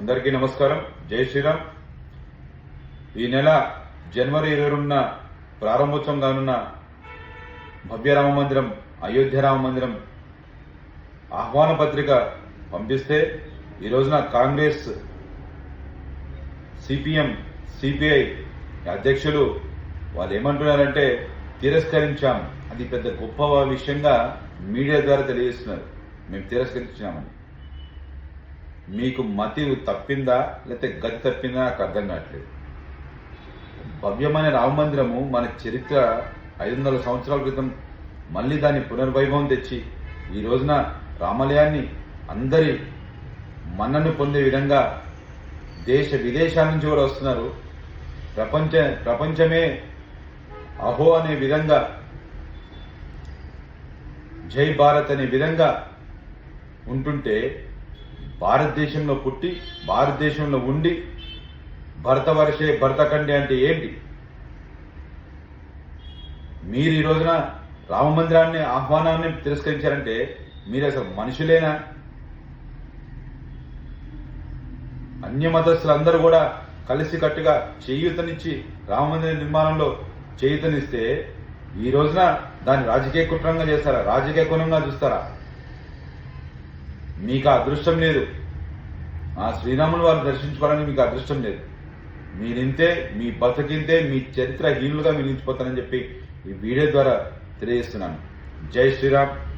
అందరికీ నమస్కారం. జై శ్రీరామ్. ఈ నెల జనవరి ఇరవై రెండున ప్రారంభోత్సవం కానున్న భవ్య రామ మందిరం అయోధ్య రామ మందిరం ఆహ్వాన పత్రిక పంపిస్తే ఈ రోజున కాంగ్రెస్ సిపిఎం సిపిఐ అధ్యక్షులు వాళ్ళు ఏమంటున్నారంటే తిరస్కరించాం. అది పెద్ద గొప్ప విషయంగా మీడియా ద్వారా తెలియజేస్తున్నారు. మేము తిరస్కరించామని మీకు మతి తప్పిందా లేకపోతే గతి తప్పిందా నాకు అర్థం కావట్లేదు. భవ్యమైన రామ మందిరము మన చరిత్ర ఐదు వందల సంవత్సరాల క్రితం మళ్ళీ దాన్ని పునర్వైభవం తెచ్చి ఈ రోజున రామాలయాన్ని అందరి మన్నను పొందే విధంగా దేశ విదేశాల నుంచి కూడా వస్తున్నారు. ప్రపంచ ప్రపంచమే అహో అనే విధంగా జై భారత్ అనే విధంగా ఉంటుంటే భారతదేశంలో పుట్టి భారతదేశంలో ఉండి భర్త వరిచే భర్త కండి అంటే ఏంటి? మీరు ఈ రోజున రామ మందిరాన్ని ఆహ్వానాన్ని తిరస్కరించారంటే మీరు అసలు మనుషులేనా? అన్య మతస్థులందరూ కూడా కలిసికట్టుగా చేయూతనిచ్చి రామమందిర నిర్మాణంలో చేయూతనిస్తే ఈ రోజున దాన్ని రాజకీయ కుట్రంగా చేస్తారా? రాజకీయ కులంగా చూస్తారా? మీకు అదృష్టం లేదు. ఆ శ్రీరాములు వారు దర్శించుకోవడానికి మీకు అదృష్టం లేదు. మీరింతే మీ బతికింతే మీ చరిత్ర హీనులుగా మీరు నిలిచిపోతారని చెప్పి ఈ వీడియో ద్వారా తెలియజేస్తున్నాను. జై శ్రీరామ్.